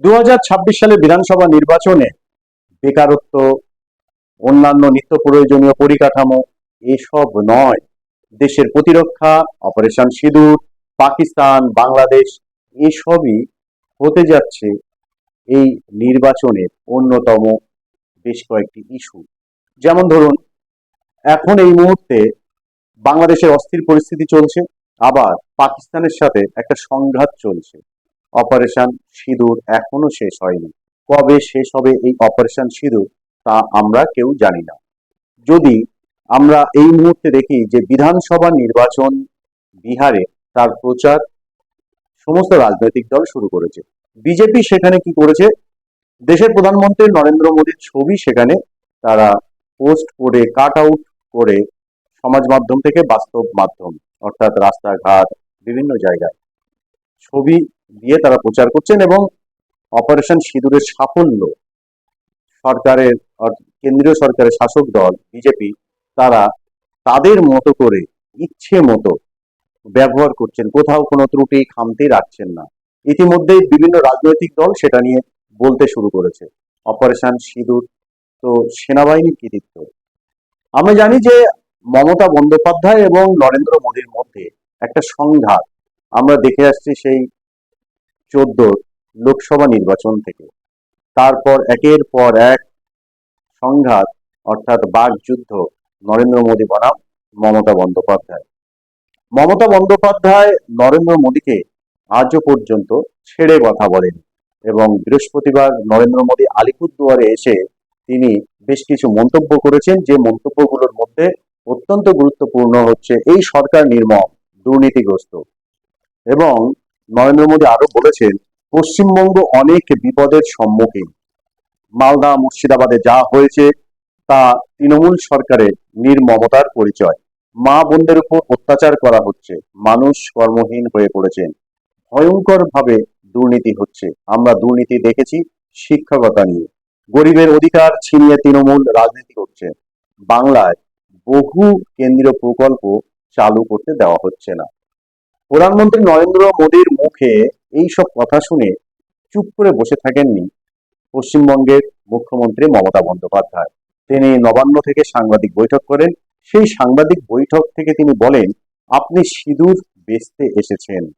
দু হাজার ছাব্বিশ সালে বিধানসভা নির্বাচনে বেকারত্ব, অন্যান্য নিত্য প্রয়োজনীয় পরিকাঠামো, এসব নয়। দেশের প্রতিরক্ষা, অপারেশন সিঁদুর, পাকিস্তান, বাংলাদেশ, এসবই হতে যাচ্ছে এই নির্বাচনের অন্যতম বেশ কয়েকটি ইস্যু। যেমন ধরুন, এখন এই মুহূর্তে বাংলাদেশের অস্থির পরিস্থিতি চলছে, আবার পাকিস্তানের সাথে একটা সংঘাত চলছে। অপারেশন সিঁদুর এখনও শেষ হয়নি। কবে শেষ হবে এই অপারেশন সিঁদুর, তা আমরা কেউ জানি না। যদি আমরা এই মুহূর্তে দেখি যে বিধানসভা নির্বাচন বিহারে তার প্রচার সমস্ত রাজনৈতিক দল শুরু করেছে। বিজেপি সেখানে কি করেছে? দেশের প্রধানমন্ত্রী নরেন্দ্র মোদীর ছবি সেখানে তারা পোস্ট করে, কাট আউট করে সমাজ মাধ্যম থেকে বাস্তব মাধ্যম, অর্থাৎ রাস্তাঘাট, বিভিন্ন জায়গায়। ছবি দিয়ে তারা প্রচার করছেন এবং অপারেশন সিঁদুরের সাফল্য সরকারের কেন্দ্রীয় সরকারের শাসক দল, বিজেপি, তারা তাদের মতো করে ইচ্ছে মতো ব্যবহার করছেন। কোথাও কোনো ত্রুটি খামতি রাখছেন না। ইতিমধ্যেই বিভিন্ন রাজনৈতিক দল সেটা নিয়ে বলতে শুরু করেছে। অপারেশন সিঁদুর তো সেনাবাহিনীর কৃতিত্ব। আমরা জানি যে মমতা বন্দ্যোপাধ্যায় এবং নরেন্দ্র মোদীর মধ্যে একটা সংঘাত। আমরা দেখে আসছি সেই চোদ্দ লোকসভা নির্বাচন থেকে। তারপর একের পর এক সংঘাত, অর্থাৎ বাকযুদ্ধ, নরেন্দ্র মোদী বনাম মমতা বন্দ্যোপাধ্যায়। মমতা বন্দ্যোপাধ্যায় নরেন্দ্র মোদীকে আজও পর্যন্ত ছেড়ে কথা বলেন এবং বৃহস্পতিবার নরেন্দ্র মোদী আলিপুরদুয়ারে এসে তিনি বেশ কিছু মন্তব্য করেছেন। যে মন্তব্যগুলোর মধ্যে অত্যন্ত গুরুত্বপূর্ণ হচ্ছে এই সরকার নির্মম, দুর্নীতিগ্রস্ত এবং নরেন্দ্র মোদী আরও বলেছেন, পশ্চিমবঙ্গ অনেক বিপদের সম্মুখীন। মালদা, মুর্শিদাবাদে যা হয়েছে তা তৃণমূল সরকারের নির্মমতার পরিচয়। মা বোনদের উপর অত্যাচার করা হচ্ছে, মানুষ কর্মহীন হয়ে পড়েছেন। ভয়ঙ্কর ভাবে দুর্নীতি হচ্ছে। আমরা দুর্নীতি দেখেছি শিক্ষকতা নিয়ে। গরিবের অধিকার ছিনিয়ে তৃণমূল রাজনীতি করছে। বাংলায় বহু কেন্দ্রীয় প্রকল্প চালু করতে দেওয়া হচ্ছে না। প্রধানমন্ত্রী নরেন্দ্র মোদীর মুখে এই সব কথা শুনে চুপ করে বসে থাকেননি পশ্চিমবঙ্গের মুখ্যমন্ত্রী মমতা বন্দ্যোপাধ্যায়। তিনি নবান্ন থেকে সাংবাদিক বৈঠক করেন। সেই সাংবাদিক বৈঠক থেকে তিনি বলেন, আপনি সিঁদুর বেচতে এসেছেন।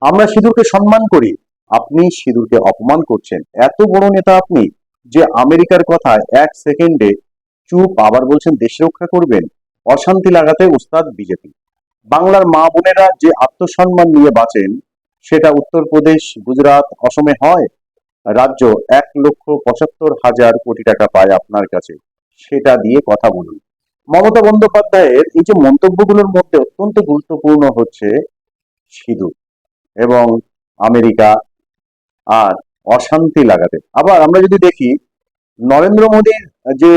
আমরা সিঁদুরকে সম্মান করি। আপনি সিঁদুরকে অপমান করছেন। এত বড় নেতা আপনি যে আমেরিকার কথায় এক সেকেন্ডে চুপ আবার বলছেন, দেশ রক্ষা করবেন। অশান্তি লাগাতে উস্তাদ বিজেপি। বাংলার মা বোনেরা যে আত্মসম্মান নিয়ে বাঁচেন, সেটা উত্তরপ্রদেশ গুজরাট, অসমে হয়। রাজ্য এক লক্ষ পঁচাত্তর হাজার কোটি টাকা পায় আপনার কাছে। সেটা দিয়ে কথা বলুন। মমতা বন্দ্যোপাধ্যায়ের এই যে মন্তব্যগুলোর মধ্যে অত্যন্ত গুরুত্বপূর্ণ হচ্ছে সিঁদুর এবং আমেরিকা আর অশান্তি লাগাতে। আবার আমরা যদি দেখি, নরেন্দ্র মোদীর যে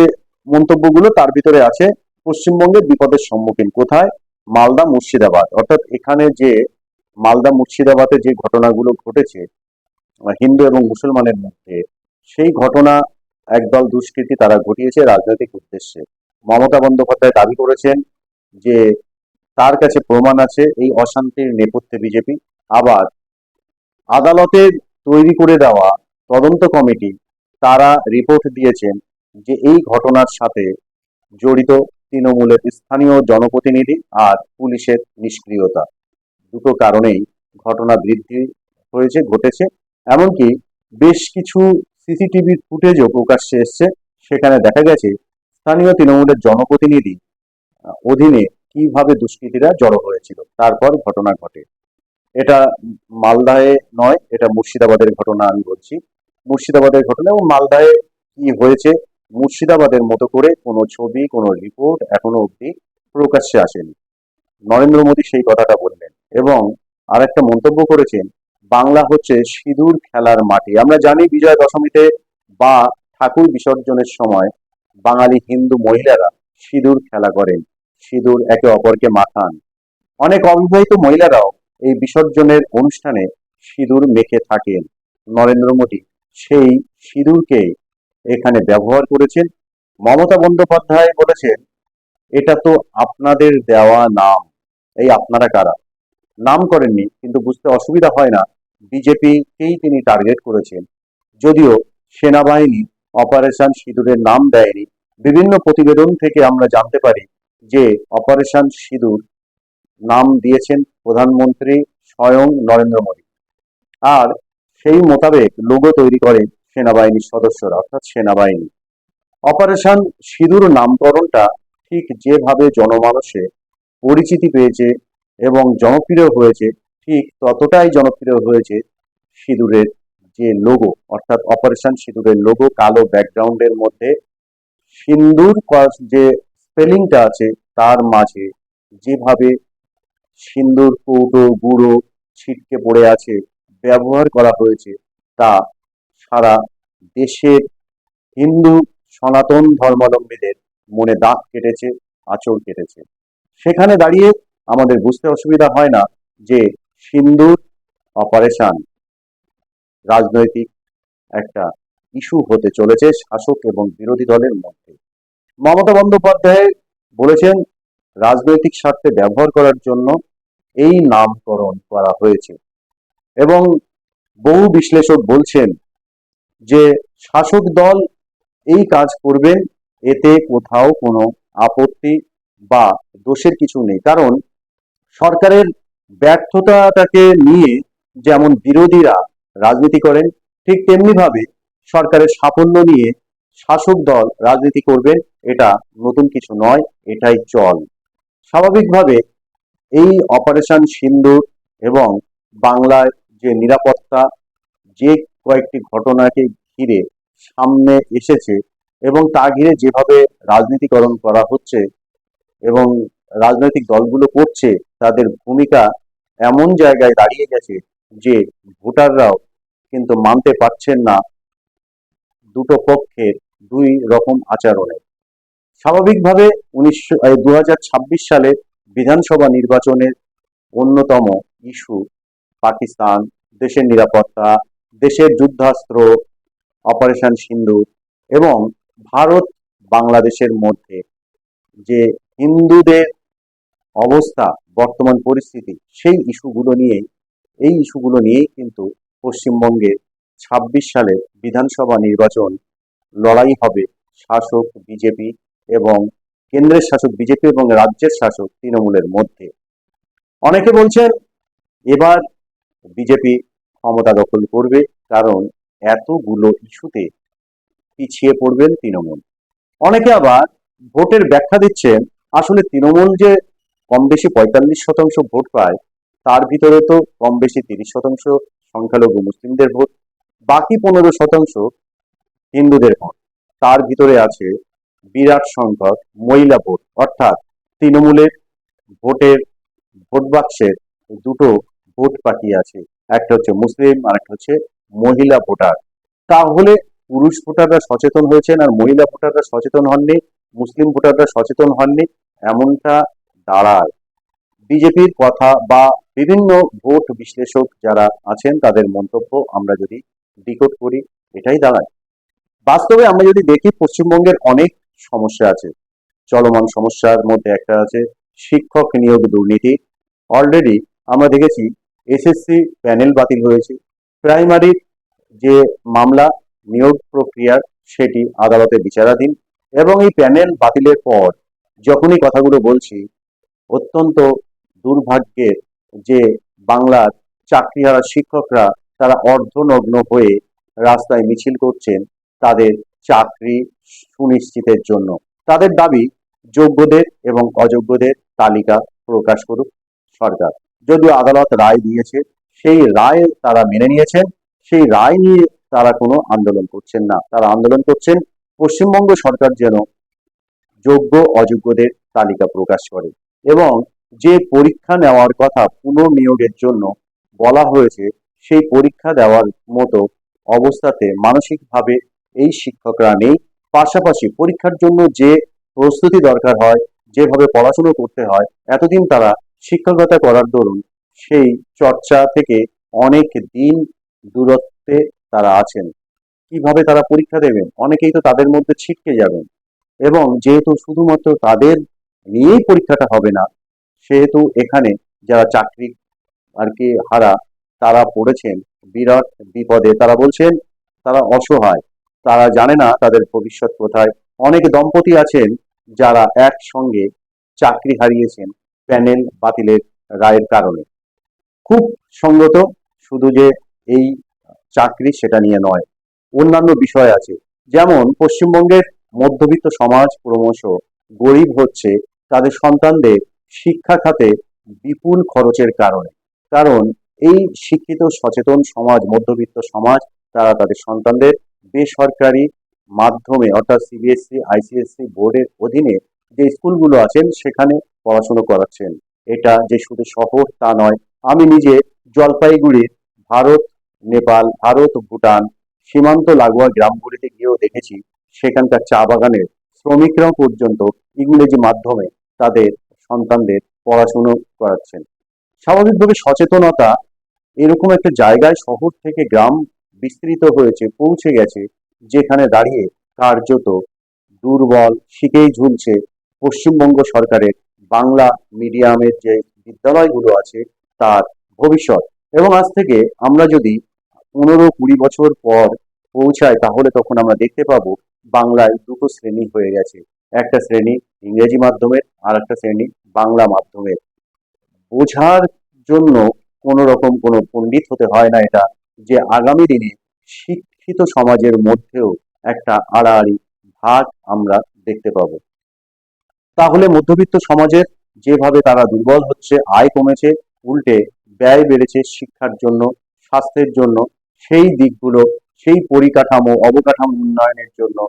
মন্তব্যগুলো, তার ভিতরে আছে, পশ্চিমবঙ্গের বিপদের সম্মুখীন কোথায়? মালদা মুর্শিদাবাদ। অর্থাৎ এখানে যে মালদা মুর্শিদাবাদে যে ঘটনাগুলো ঘটেছে হিন্দু এবং মুসলমানের মধ্যে, সেই ঘটনা একদল দুষ্কৃতী তারা ঘটিয়েছে রাজনৈতিক উদ্দেশ্যে। মমতা বন্দ্যোপাধ্যায় দাবি করেছেন যে তার কাছে প্রমাণ আছে এই অশান্তির নেপথ্যে বিজেপি। আবার আদালতের তৈরি করে দেওয়া তদন্ত কমিটি, তারা রিপোর্ট দিয়েছেন যে এই ঘটনার সাথে জড়িত তৃণমূলের স্থানীয় জনপ্রতিনিধি আর পুলিশের নিষ্ক্রিয়তা। দুটো কারণেই ঘটনা বৃদ্ধি হয়েছে, ঘটেছে। এমনকি বেশ কিছু সিসিটিভির ফুটেজও প্রকাশ্যে এসছে। সেখানে দেখা গেছে স্থানীয় তৃণমূলের জনপ্রতিনিধি অধীনে কীভাবে দুষ্কৃতীরা জড়ো হয়েছিল, তারপর ঘটনা ঘটে। এটা মালদায় নয়, এটা মুর্শিদাবাদের ঘটনা আমি বলছি। মুর্শিদাবাদের ঘটনা এবং মালদায় কি হয়েছে মুর্শিদাবাদের মতো করে কোনো ছবি, কোনো রিপোর্ট এখনও অবধি প্রকাশ্যে আসেনি। নরেন্দ্র মোদী সেই কথাটা বললেন এবং আর একটা মন্তব্য করেছেন, বাংলা হচ্ছে সিঁদুর খেলার মাটি। আমরা জানি বিজয়া দশমীতে বা ঠাকুর বিসর্জনের সময় বাঙালি হিন্দু মহিলারা সিঁদুর খেলা করেন, সিঁদুর একে অপরকে মাখান। অনেক অবিবাহিত মহিলারাও এই বিসর্জনের অনুষ্ঠানে সিঁদুর মেখে থাকেন। নরেন্দ্র মোদী সেই সিঁদুরকে এখানে ব্যবহার করেছেন। মমতা বন্দ্যোপাধ্যায় বলেছেন, এটা তো আপনাদের দেওয়া নাম। এই আপনারা কারা? নাম করেননি, কিন্তু বুঝতে অসুবিধা হয় না। বিজেপিকেই তিনি টার্গেট করেছেন। যদিও সেনাবাহিনী অপারেশন সিঁদুরের নাম দেয়নি, বিভিন্ন প্রতিবেদন থেকে আমরা জানতে পারি যে অপারেশন সিঁদুর নাম দিয়েছেন প্রধানমন্ত্রী স্বয়ং নরেন্দ্র মোদী। আর সেই মোতাবেক লোগো তৈরি করে সেনাবাহিনীর সদস্যরা, অর্থাৎ সেনাবাহিনী। অপারেশন সিঁদুর নামকরণটা ঠিক যেভাবে জনমানসে পরিচিতি পেয়েছে এবং জনপ্রিয় হয়েছে, ঠিক ততটাই জনপ্রিয় হয়েছে সিঁদুরের যে লোগো অর্থাৎ অপারেশন সিঁদুরের লোগো কালো ব্যাকগ্রাউন্ডের মধ্যে। সিন্দুর যে স্পেলিংটা আছে, তার মাঝে যেভাবে সিন্দুর কৌটো গুঁড়ো ছিটকে পড়ে আছে, ব্যবহার করা হয়েছে, তা সারা দেশের হিন্দু সনাতন ধর্মাবলম্বীদের মনে দাগ কেটেছে আঁচড় কেটেছে। সেখানে দাঁড়িয়ে আমাদের বুঝতে অসুবিধা হয় না যে সিন্দুর অপারেশন রাজনৈতিক একটা ইস্যু হতে চলেছে শাসক এবং বিরোধী দলের মধ্যে। মমতা বন্দ্যোপাধ্যায় বলেছেন, রাজনৈতিক স্বার্থে ব্যবহার করার জন্য এই নামকরণ করা হয়েছে। এবং বহু বিশ্লেষক বলছেন যে শাসক দল এই কাজ করবেন এতে কোথাও কোনো আপত্তি বা দোষের কিছু নেই। কারণ সরকারের ব্যর্থতাটাকে নিয়ে যেমন বিরোধীরা রাজনীতি করেন, ঠিক তেমনি ভাবে সরকারের সাফল্য নিয়ে শাসক দল রাজনীতি করবেন এটা নতুন কিছু নয়, এটাই চল। স্বাভাবিকভাবে এই অপারেশন সিন্দুর এবং বাংলায় যে নিরাপত্তা, যে কয়েকটি ঘটনাকে ঘিরে সামনে এসেছে এবং তা ঘিরে যেভাবে রাজনীতিকরণ করা হচ্ছে এবং রাজনৈতিক দলগুলো করছে, তাদের ভূমিকা এমন জায়গায় দাঁড়িয়ে গেছে যে ভোটাররাও কিন্তু মানতে পারছেন না দুটো পক্ষের দুই রকম আচরণে। স্বাভাবিকভাবে উনিশশো দু সালে বিধানসভা নির্বাচনের অন্যতম ইস্যু পাকিস্তান, দেশের নিরাপত্তা দেশের যুদ্ধাস্ত্র অপারেশন সিন্ধু এবং ভারত বাংলাদেশের মধ্যে যে হিন্দুদের অবস্থা, বর্তমান পরিস্থিতি, সেই ইস্যুগুলো নিয়েই এই ইস্যুগুলো নিয়েই কিন্তু পশ্চিমবঙ্গে ছাব্বিশ সালে বিধানসভা নির্বাচন লড়াই হবে শাসক বিজেপি এবং কেন্দ্রের শাসক বিজেপি এবং রাজ্যের শাসক তৃণমূলের মধ্যে। অনেকে বলছেন, এবার বিজেপি ক্ষমতা দখল করবে, কারণ এতগুলো ইস্যুতে পিছিয়ে পড়বেন তৃণমূল। অনেকে আবার ভোটের ব্যাখ্যা দিচ্ছেন, আসলে তৃণমূল যে কম বেশি পঁয়তাল্লিশ শতাংশ ভোট পায়, তার ভিতরে তো কম বেশি তিরিশ শতাংশ সংখ্যালঘু মুসলিমদের ভোট, বাকি পনেরো শতাংশ হিন্দুদের ভোট। তার ভিতরে আছে বিরাট সংখ্যক মহিলা ভোট, অর্থাৎ তৃণমূলের ভোটের ভোট বাক্সের দুটো ভোট বাকি আছে। একটা হচ্ছে মুসলিম, আর একটা হচ্ছে মহিলা ভোটার। তাহলে পুরুষ ভোটাররা সচেতন হয়েছেন আর মহিলা ভোটাররা সচেতন হননি, মুসলিম ভোটাররা সচেতন হননি, এমনটা দাঁড়ায় বিজেপির কথা বা বিভিন্ন ভোট বিশ্লেষক যারা আছেন, তাদের মন্তব্য আমরা যদি ডিকোড করি, এটাই দাঁড়ায়। বাস্তবে আমরা যদি দেখি, পশ্চিমবঙ্গের অনেক সমস্যা আছে। চলমান সমস্যার মধ্যে একটা আছে, শিক্ষক নিয়োগ দুর্নীতি। অলরেডি আমরা দেখেছি এসএসসি প্যানেল বাতিল হয়েছে। প্রাইমারির যে মামলা নিয়োগ প্রক্রিয়ার, সেটি আদালতে বিচারাধীন এবং এই প্যানেল বাতিলের পর যখনই কথাগুলো বলছি, অত্যন্ত দুর্ভাগ্যের যে বাংলার চাকরি চাকরিহারা শিক্ষকরা তারা অর্ধনগ্ন হয়ে রাস্তায় মিছিল করছেন তাদের চাকরি সুনিশ্চিতের জন্য। তাদের দাবি যোগ্যদের এবং অযোগ্যদের তালিকা প্রকাশ করুক সরকার। যদিও আদালত রায় দিয়েছে, সেই রায় তারা মেনে নিয়েছেন সেই রায় নিয়ে তারা কোনো আন্দোলন করছেন না। তারা আন্দোলন করছেন, পশ্চিমবঙ্গ সরকার যেন যোগ্য, অযোগ্যদের তালিকা প্রকাশ করে এবং যে পরীক্ষা নেওয়ার কথা পুনর্নিয়োগের জন্য বলা হয়েছে, সেই পরীক্ষা দেওয়ার মতো অবস্থাতে মানসিকভাবে এই শিক্ষকরা নেই। পাশাপাশি পরীক্ষার জন্য যে প্রস্তুতি দরকার হয়, যেভাবে পড়াশুনো করতে হয়, এতদিন তারা শিক্ষকতা করার দরুন সেই চর্চা থেকে অনেক দিন দূরত্বে তারা আছেন। কীভাবে তারা পরীক্ষা দেবেন? অনেকেই তো তাদের মধ্যে ছিটকে যাবেন। এবং যেহেতু শুধুমাত্র তাদের নিয়েই পরীক্ষাটা হবে না, সেহেতু এখানে যারা চাকরি আর কি হারা, তারা পড়েছেন বিরাট বিপদে। তারা বলছেন, তারা অসহায়। তারা জানে না তাদের ভবিষ্যৎ কোথায়। অনেক দম্পতি আছেন যারা একসঙ্গে চাকরি হারিয়েছেন। প্যানেল বাতিলের রায়ের কারণে। খুব সঙ্গত শুধু যে এই চাকরি সেটা নিয়ে নয়, অন্যান্য বিষয় আছে। যেমন পশ্চিমবঙ্গের মধ্যবিত্ত সমাজ ক্রমশ গরিব হচ্ছে, তাদের সন্তানদের শিক্ষা খাতে বিপুল খরচের কারণে। কারণ এই শিক্ষিত সচেতন সমাজ, মধ্যবিত্ত সমাজ, তারা তাদের সন্তানদের বেসরকারি মাধ্যমে, অর্থাৎ সিবিএসসি আইসিএসসি বোর্ডের অধীনে যে স্কুলগুলো আছেন, সেখানে পড়াশুনো করাচ্ছেন। এটা যে শুধু শহর, তা নয়। আমি নিজে জলপাইগুড়ির ভারত, নেপাল, ভারত, ভুটান, সীমান্ত লাগোয়া গ্রামগুলিতে গিয়েও দেখেছি। সেখানকার চা বাগানের শ্রমিকরাও পর্যন্ত ইংরেজি মাধ্যমে তাদের সন্তানদের পড়াশুনো করাচ্ছেন। স্বাভাবিকভাবে সচেতনতা এরকম একটা জায়গায় শহর থেকে গ্রাম বিস্তৃত হয়েছে, পৌঁছে গেছে, যেখানে দাঁড়িয়ে কার্যত দুর্বল, শিখেই ঝুলছে পশ্চিমবঙ্গ সরকারের বাংলা মিডিয়ামের যে বিদ্যালয়গুলো আছে, তার ভবিষ্যৎ। এবং আজ থেকে আমরা যদি পনেরো কুড়ি বছর পর পৌঁছায় তাহলে তখন আমরা দেখতে পাবো বাংলায় দুটো শ্রেণি হয়ে গেছে। একটা শ্রেণি ইংরেজি মাধ্যমের, আর একটা শ্রেণি বাংলা মাধ্যমের। বোঝার জন্য কোনো রকম কোনো পণ্ডিত হতে হয় না এটা, যে আগামী দিনে শিক্ষিত সমাজের মধ্যেও একটা আড়াআড়ি ভাগ আমরা দেখতে পাবো। তাহলে মধ্যবিত্ত সমাজের যেভাবে তারা দুর্বল হচ্ছে, আয় কমেছে, উল্টে ব্যয় বেড়েছে শিক্ষার জন্য, স্বাস্থ্যের জন্য, সেই দিকগুলো, সেই পরিকাঠামো, অবকাঠামো উন্নয়নের জন্য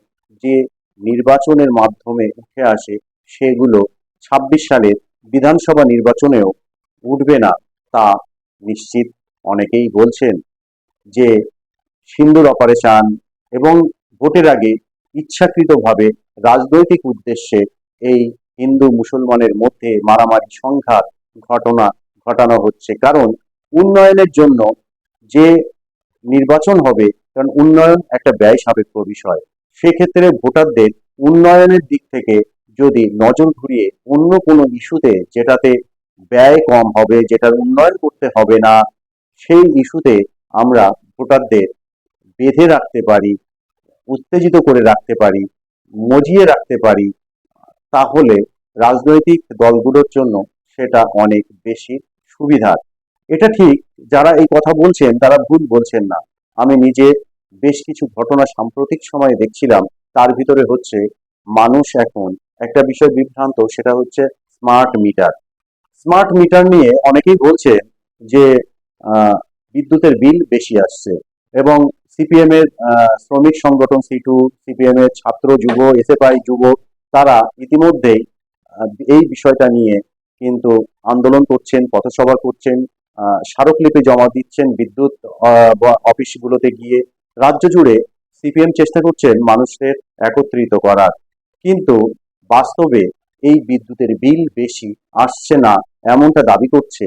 যে নির্বাচনের মাধ্যমে উঠে আসে সেগুলো ছাব্বিশ সালের বিধানসভা নির্বাচনেও উঠবে না তা নিশ্চিত অনেকেই বলছেন যে সিন্দুর অপারেশন এবং ভোটের আগে ইচ্ছাকৃতভাবে রাজনৈতিক উদ্দেশ্যে এই হিন্দু মুসলমানের মধ্যে মারামারি সংঘাত ঘটনা, ঘটানো হচ্ছে। কারণ উন্নয়নের জন্য যে নির্বাচন হবে, কারণ উন্নয়ন একটা ব্যয় সাপেক্ষ বিষয়। সেক্ষেত্রে ভোটারদের উন্নয়নের দিক থেকে যদি নজর ঘুরিয়ে অন্য কোনো ইস্যুতে যেটাতে ব্যয় কম হবে, যেটার উন্নয়ন করতে হবে না, সেই ইস্যুতে আমরা ভোটারদের বেঁধে রাখতে পারি, উত্তেজিত করে রাখতে পারি, মজিয়ে রাখতে পারি তাহলে রাজনৈতিক দলগুলোর জন্য সেটা অনেক বেশি সুবিধার। এটা ঠিক, যারা এই কথা বলছেন তারা ভুল বলছেন না। আমি নিজে বেশ কিছু ঘটনা সাম্প্রতিক সময়ে দেখছিলাম, তার ভিতরে হচ্ছে মানুষ এখন একটা বিষয় বিভ্রান্ত, সেটা হচ্ছে স্মার্ট মিটার। স্মার্ট মিটার নিয়ে অনেকেই বলছে যে বিদ্যুতের বিল বেশি আসছে এবং সিপিএম এর শ্রমিক সংগঠন সিটু সিপিএম এর ছাত্র যুব, এসএফআই যুব তারা ইতিমধ্যেই এই বিষয়টা নিয়ে কিন্তু আন্দোলন করছেন, পথসভা করছেন স্মারকলিপি জমা দিচ্ছেন, বিদ্যুৎ অফিসগুলোতে গিয়ে রাজ্য জুড়ে সিপিএম চেষ্টা করছেন মানুষদের একত্রিত করার। কিন্তু বাস্তবে এই বিদ্যুতের বিল বেশি আসছে না এমনটা দাবি করছে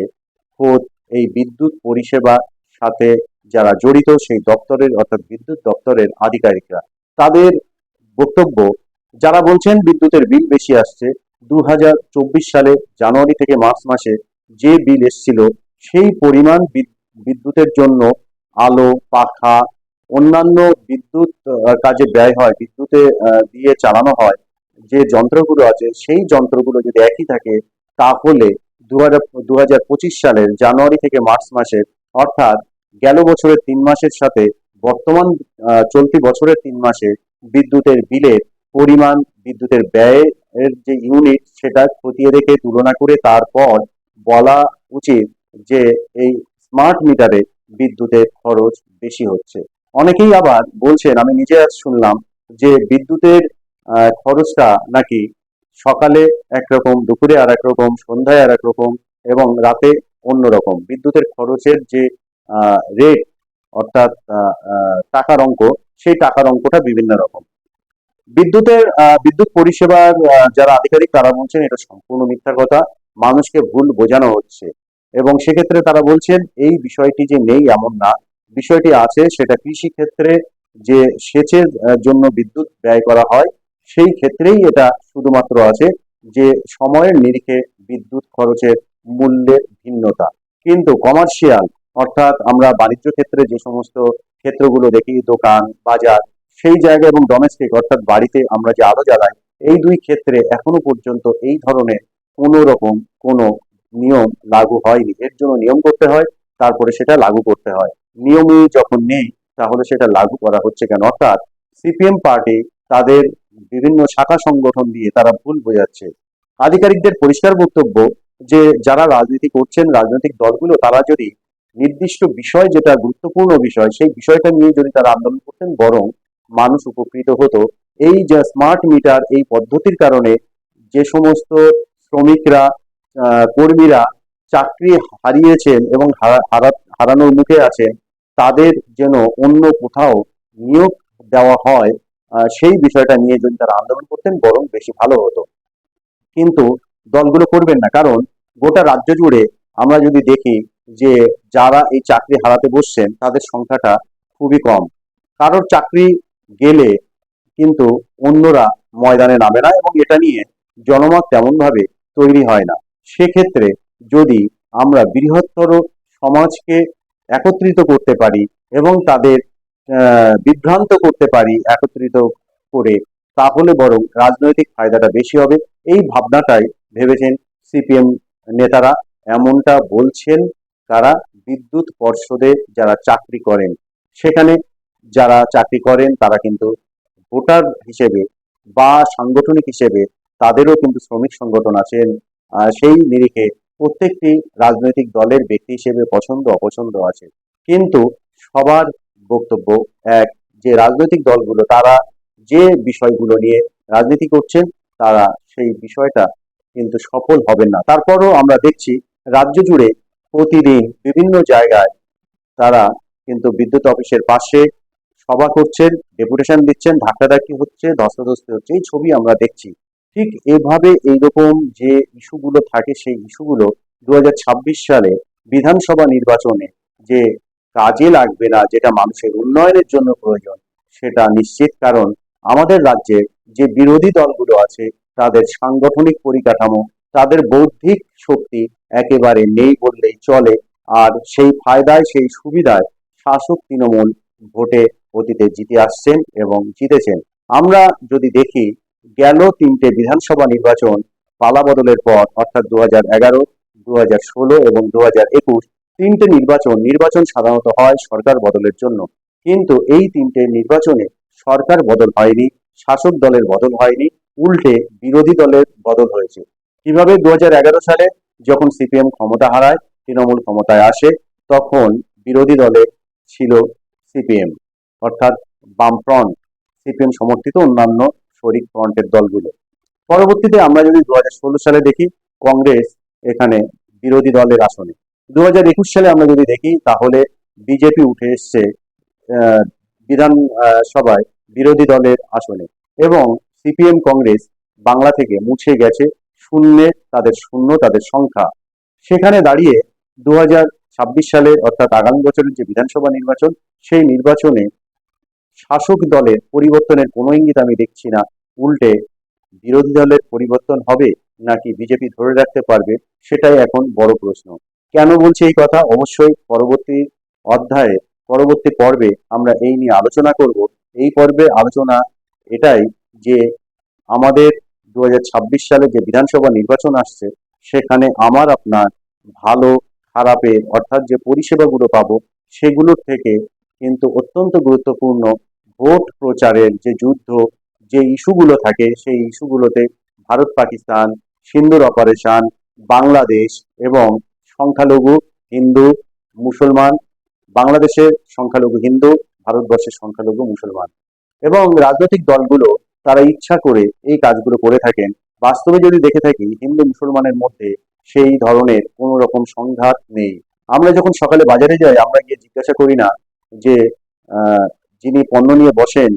খোদ এই বিদ্যুৎ পরিষেবার সাথে যারা জড়িত সেই দপ্তরের অর্থাৎ বিদ্যুৎ দপ্তরের আধিকারিকরা। তাদের বক্তব্য যারা বলছেন বিদ্যুতের বিল বেশি আসছে দু হাজার চব্বিশ সালে জানুয়ারি থেকে মার্চ মাসে যে বিল এসছিল, সেই পরিমাণ বিদ- বিদ্যুতের জন্য আলো, পাখা, অন্যান্য বিদ্যুৎ কাজে ব্যয় হয়, বিদ্যুতে দিয়ে চালানো হয়, যে যন্ত্রগুলো আছে, সেই যন্ত্রগুলো যদি একই থাকে, তাহলে দু হাজার সালের জানুয়ারি থেকে মার্চ মাসের অর্থাৎ গেল বছরের তিন মাসের সাথে, বর্তমান চলতি বছরের তিন মাসে বিদ্যুতের বিলের পরিমাণ বিদ্যুতের ব্যয়ের যে ইউনিট সেটা খতিয়ে দেখে তুলনা করে তারপর বলা উচিত যে এই স্মার্ট মিটারে বিদ্যুতের খরচ বেশি হচ্ছে। অনেকেই আবার বলছেন, আমি নিজে আজ শুনলাম যে বিদ্যুতের খরচটা নাকি সকালে একরকম, দুপুরে আর রকম সন্ধ্যায় আর রকম এবং রাতে অন্যরকম। বিদ্যুতের খরচের যে রেট অর্থাৎ টাকার অঙ্ক, সেই টাকার অঙ্কটা বিভিন্ন রকম। বিদ্যুতের বিদ্যুৎ পরিষেবার যারা আধিকারিক তারা বলছেন এটা সম্পূর্ণ মিথ্যা কথা। মানুষকে ভুল বোঝানো হচ্ছে। এবং সেক্ষেত্রে তারা বলছেন, এই বিষয়টি যে নেই এমন না। বিষয়টি আছে, সেটা কৃষি ক্ষেত্রে যে সেচের জন্য বিদ্যুৎ ব্যয় করা হয়, সেই ক্ষেত্রেই এটা শুধুমাত্র আছে যে সময়ের নিরিখে বিদ্যুৎ খরচের মূল্যের ভিন্নতা। কিন্তু কমার্শিয়াল, অর্থাৎ আমরা বাণিজ্য ক্ষেত্রে যে সমস্ত ক্ষেত্রগুলো দেখি, দোকান, বাজার সেই জায়গা এবং ডোমেস্টিক অর্থাৎ বাড়িতে আমরা যে আলো জ্বালাই, এই দুই ক্ষেত্রে এখনও পর্যন্ত এই ধরনের কোনো রকম কোনো নিয়ম লাগু হয়নি। এর জন্য নিয়ম করতে হয়, তারপরে সেটা লাগু করতে হয়। নিয়মই যখন নেই, তাহলে সেটা লাগু করা হচ্ছে কেন? অর্থাৎ সিপিএম পার্টি তাদের বিভিন্ন শাখা সংগঠন দিয়ে তারা ভুল বোঝাচ্ছে। আধিকারিকদের পরিষ্কার বক্তব্য যে যারা রাজনীতি করছেন, রাজনৈতিক দলগুলো, তারা যদি নির্দিষ্ট বিষয় যেটা গুরুত্বপূর্ণ বিষয়, সেই বিষয়টা নিয়ে যদি তারা আন্দোলন করতেন, বরং মানুষ উপকৃত হতো। এই যে স্মার্ট মিটার এই পদ্ধতির কারণে যে সমস্ত শ্রমিকরা কর্মীরা চাকরি হারিয়েছেন এবং হারা- হারা- হারানোর মুখে আছেন, তাদের যেন অন্য কোথাও নিয়োগ দেওয়া হয় সেই বিষয়টা নিয়ে যদি তারা আন্দোলন করতেন, বরং বেশি ভালো হতো। কিন্তু দলগুলো করবেন না, কারণ গোটা রাজ্য জুড়ে আমরা যদি দেখি যে যারা এই চাকরি হারাতে বসছেন, তাদের সংখ্যাটা খুবই কম। কারোর চাকরি গেলে কিন্তু অন্যরা ময়দানে নামে না এবং এটা নিয়ে জনমত তেমন ভাবে তৈরি হয় না। সেক্ষেত্রে যদি আমরা বৃহত্তর সমাজকে একত্রিত করতে পারি এবং তাদের বিভ্রান্ত করতে পারি একত্রিত করে, তাহলে বরং রাজনৈতিক ফায়দাটা বেশি হবে। এই ভাবনাটাই ভেবেছেন সিপিএম নেতারা। এমনটা বলছেন তারা বিদ্যুৎ পর্ষদে যারা চাকরি করেন। সেখানে যারা চাকরি করেন, তারা কিন্তু ভোটার হিসেবে বা সাংগঠনিক হিসেবে তাদেরও কিন্তু শ্রমিক সংগঠন আছেন সেই নিরিখে প্রত্যেকটি রাজনৈতিক দলের ব্যক্তি হিসেবে পছন্দ, অপছন্দ আছে। কিন্তু সবার বক্তব্য এক, যে রাজনৈতিক দলগুলো, তারা যে বিষয়গুলো নিয়ে রাজনীতি করছেন, তারা সেই বিষয়টা কিন্তু সফল হবেন না। তারপরও আমরা দেখছি রাজ্য জুড়ে প্রতিদিন বিভিন্ন জায়গায় তারা কিন্তু বিদ্যুৎ অফিসের পাশে সভা করছেন ডেপুটেশন দিচ্ছেন, ধাক্কাধাক্কি হচ্ছে, ধস্তাধস্তি হচ্ছে, এই ছবি আমরা দেখছি। ঠিক এভাবে এইরকম যে ইস্যুগুলো থাকে, সেই ইস্যুগুলো দু সালে বিধানসভা নির্বাচনে যে কাজে লাগবে না, যেটা মানুষের উন্নয়নের জন্য প্রয়োজন, সেটা নিশ্চিত কারণ আমাদের রাজ্যে যে বিরোধী দলগুলো আছে, তাদের সাংগঠনিক পরিকাঠামো, তাদের বৌদ্ধিক শক্তি একেবারে নেই বললেই চলে, আর সেই ফায়দায়, সেই সুবিধায় শাসক তৃণমূল ভোটে অতীতে জিতে আসছেন এবং জিতেছেন। আমরা যদি দেখি, গেল তিনটে বিধানসভা নির্বাচন পালা বদলের পর, অর্থাৎ দু হাজার এগারো, দু হাজার ষোলো এবং দু হাজার একুশ, তিনটে নির্বাচন নির্বাচন সাধারণত হয় সরকার বদলের জন্য। কিন্তু এই তিনটে নির্বাচনে সরকার বদল হয়নি, শাসক দলের বদল হয়নি, উল্টে বিরোধী দলের বদল হয়েছে। কীভাবে দু হাজার এগারো সালে যখন সিপিএম ক্ষমতা হারায়, তৃণমূল ক্ষমতায় আসে, তখন বিরোধী দলে ছিল সিপিএম। অর্থাৎ বামফ্রন্ট সিপিএম সমর্থিত অন্যান্য শরিক ফ্রন্টের দলগুলো। পরবর্তীতে আমরা যদি দু হাজার ষোলো সালে দেখি কংগ্রেস এখানে বিরোধী দলের আসনে। দু হাজার একুশ সালে আমরা যদি দেখি তাহলে বিজেপি উঠে এসছে আহ, বিধান সভায় বিরোধী দলের আসনে। এবং সিপিএম কংগ্রেস বাংলা থেকে মুছে গেছে শূন্যে তাদের শূন্য তাদের সংখ্যা। সেখানে দাঁড়িয়ে দু হাজার ছাব্বিশ সালে অর্থাৎ আগামী বছরের যে বিধানসভা নির্বাচন সেই নির্বাচনে শাসক দলের পরিবর্তনের কোনো ইঙ্গিত আমি দেখছি না। উল্টে বিরোধী দলের পরিবর্তন হবে নাকি বিজেপি ধরে রাখতে পারবে, সেটাই এখন বড় প্রশ্ন। কেন বলছি এই কথা? অবশ্যই পরবর্তী অধ্যায়ে, পরবর্তী পর্বে আমরা এই নিয়ে আলোচনা করব। এই পর্বে আলোচনা এটাই যে আমাদের দু হাজার ছাব্বিশ সালে যে বিধানসভা নির্বাচন আসছে, সেখানে আমার, আপনার ভালো, খারাপের, অর্থাৎ যে পরিষেবাগুলো পাবো, সেগুলোর থেকে কিন্তু অত্যন্ত গুরুত্বপূর্ণ ভোট প্রচারের যে যুদ্ধ, যে ইস্যুগুলো থাকে, সেই ইস্যুগুলোতে ভারত, পাকিস্তান, সিন্দুর অপারেশন, বাংলাদেশ এবং সংখ্যালঘু হিন্দু, মুসলমান, বাংলাদেশের সংখ্যালঘু হিন্দু, ভারতবর্ষের সংখ্যালঘু মুসলমান এবং রাজনৈতিক দলগুলো তারা ইচ্ছা করে এই কাজগুলো করে থাকেন। বাস্তবে যদি দেখে থাকি, হিন্দু মুসলমানের মধ্যে সেই ধরনের কোনো রকম সংঘাত নেই। আমরা যখন সকালে বাজারে যাই, আমরা গিয়ে জিজ্ঞাসা করি না যে যিনি পণ্য নিয়ে বসেন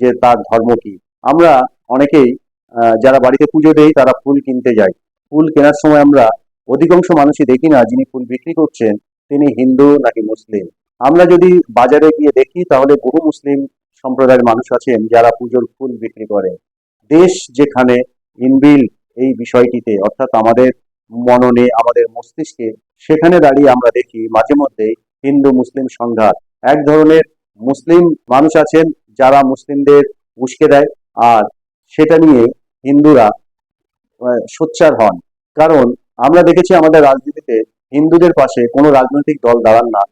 যে তার ধর্ম কি। আমরা অনেকেই যারা বাড়িতে পুজো দেই তারা ফুল কিনতে যাই। ফুল কেনার সময় আমরা অধিকাংশ মানুষই দেখি না, যিনি ফুল বিক্রি করছেন তিনি হিন্দু নাকি মুসলিম। আমরা যদি বাজারে গিয়ে দেখি তাহলে বহু মুসলিম সম্প্রদায়ের মানুষ আছেন যারা পুজোর ফুল বিক্রি করে। দেশ যেখানে ইনবিল এই বিষয়টিতে, অর্থাৎ আমাদের মননে, আমাদের মস্তিষ্কে, সেখানে দাঁড়িয়ে আমরা দেখি মাঝে মধ্যে হিন্দু মুসলিম সংঘাত। এক ধরনের মুসলিম মানুষ আছেন যারা মুসলিমদের উস্কে দেয়, আর সেটা নিয়ে হিন্দুরা সোচ্চার হন। কারণ আমরা দেখেছি আমাদের রাজনীতিতে হিন্দুদের পাশে কোনো রাজনৈতিক দল দাঁড়ান না।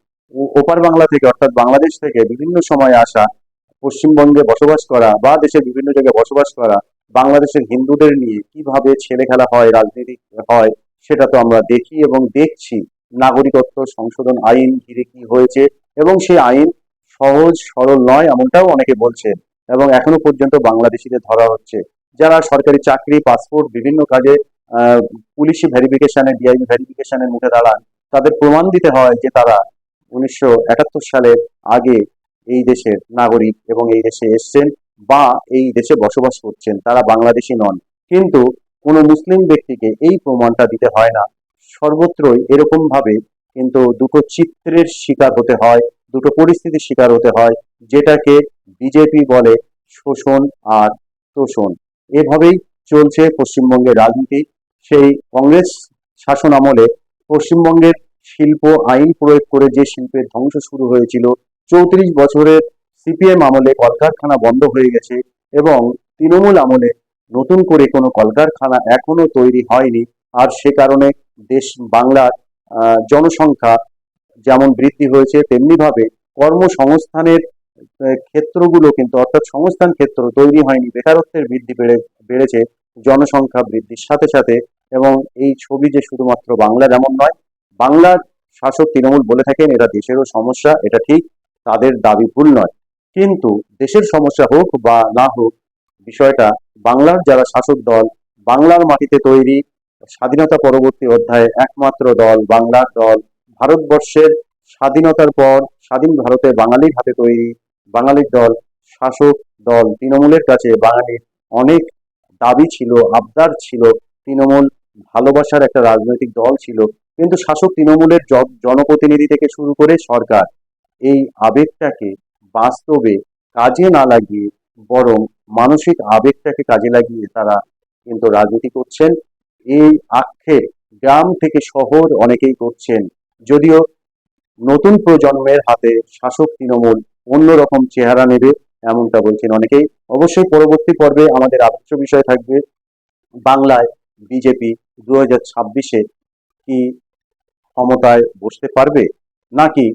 ওপার বাংলা থেকে অর্থাৎ বাংলাদেশ থেকে বিভিন্ন সময়ে আসা, পশ্চিমবঙ্গে বসবাস করা বা দেশের বিভিন্ন জায়গায় বসবাস করা বাংলাদেশের হিন্দুদের নিয়ে কীভাবে ছেলে খেলা হয়, রাজনীতি হয়, সেটা তো আমরা দেখি এবং দেখছি। নাগরিকত্ব সংশোধন আইন ঘিরে কি হয়েছে এবং সেই আইন সহজ, সরল নয় এমনটাও অনেকে বলছেন এবং এখনও পর্যন্ত বাংলাদেশিদের ধরা হচ্ছে। যারা সরকারি চাকরি, পাসপোর্ট, বিভিন্ন কাজে পুলিশি ভেরিফিকেশনে ডিআইবি ভেরিফিকেশনের মুখে দাঁড়ান, তাদের প্রমাণ দিতে হয় যে তারা উনিশশো একাত্তর সালের আগে এই দেশের নাগরিক এবং এই দেশে এসছেন বা এই দেশে বসবাস করছেন। তারা বাংলাদেশি নন। কিন্তু কোনো মুসলিম ব্যক্তিকে এই প্রমাণটা দিতে হয় না। সর্বত্রই এরকম ভাবে কিন্তু দুটো চিত্রের শিকার হতে হয়, দুটো পরিস্থিতির শিকার হতে হয়, যেটাকে বিজেপি বলে শোষণ আর তোষণ। এভাবেই চলছে পশ্চিমবঙ্গের রাজনীতি। সেই কংগ্রেস শাসন আমলে পশ্চিমবঙ্গের শিল্প আইন প্রয়োগ করে যে শিল্পের ধ্বংস শুরু হয়েছিল, চৌত্রিশ বছরের সিপিএম আমলে কলকারখানা বন্ধ হয়ে গেছে এবং তৃণমূল আমলে নতুন করে কোনো কলকারখানা এখনও তৈরি হয়নি। আর সে কারণে দেশ বাংলার জনসংখ্যা যেমন বৃদ্ধি হয়েছে তেমনি ভাবে কর্মসংস্থানের ক্ষেত্রগুলো কিন্তু অর্থাৎ সংস্থান ক্ষেত্র তৈরি হয়নি। বেকারত্বের বৃদ্ধি বেড়ে, বেড়েছে, জনসংখ্যা বৃদ্ধির সাথে সাথে এবং এই ছবি যে শুধুমাত্র বাংলার এমন নয়, বাংলার শাসক তৃণমূল বলে থাকেন, এটা দেশেরও সমস্যা, এটা ঠিক, তাদের দাবি ভুল নয়। কিন্তু দেশের সমস্যা হোক বা না হোক, বিষয়টা বাংলার যারা শাসক দল, বাংলার মাটিতে তৈরি স্বাধীনতা পরবর্তী অধ্যায়ে একমাত্র দল বাংলার দল, ভারতবর্ষের স্বাধীনতার পর স্বাধীন ভারতে বাঙালির হাতে তৈরি বাঙালির দল, শাসক দল তৃণমূলের কাছে বাঙালির অনেক দাবি ছিল, আবদার ছিল, তৃণমূল ভালোবাসার একটা রাজনৈতিক দল ছিল। কিন্তু শাসক তৃণমূলের জনপ্রতিনিধি থেকে শুরু করে সরকার এই আবেগটাকে বাস্তবে কাজে না লাগিয়ে বরং মানসিক আবেগটাকে কাজে লাগিয়ে তারা কিন্তু রাজনীতি করছেন। এই আক্ষেপ গ্রাম থেকে শহর অনেকেই করছেন। যদিও নতুন প্রজন্মের হাতে শাসক তৃণমূল অন্যরকম চেহারা নেবে এমনটা বলছেন অনেকেই। অবশ্যই পরবর্তী পর্বে আমাদের আলোচ্য বিষয় থাকবে বাংলায় বিজেপি দু হাজার ছাব্বিশে কি ক্ষমতায় বসতে পারবে নাকি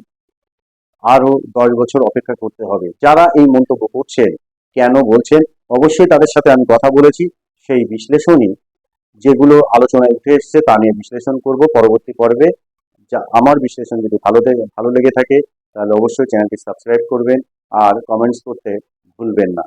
আরও দশ বছর অপেক্ষা করতে হবে? যারা এই মন্তব্য করছেন, কেন বলছেন, অবশ্যই তাদের সাথে আমি কথা বলেছি, সেই বিশ্লেষণই যেগুলো আলোচনায় উঠে এসছে তা নিয়ে বিশ্লেষণ করব পরবর্তী পর্বে। যা আমার বিশ্লেষণ যদি ভালো ভালো লেগে থাকে, তাহলে অবশ্যই চ্যানেলটি সাবস্ক্রাইব করবেন আর কমেন্টস করতে ভুলবেন না।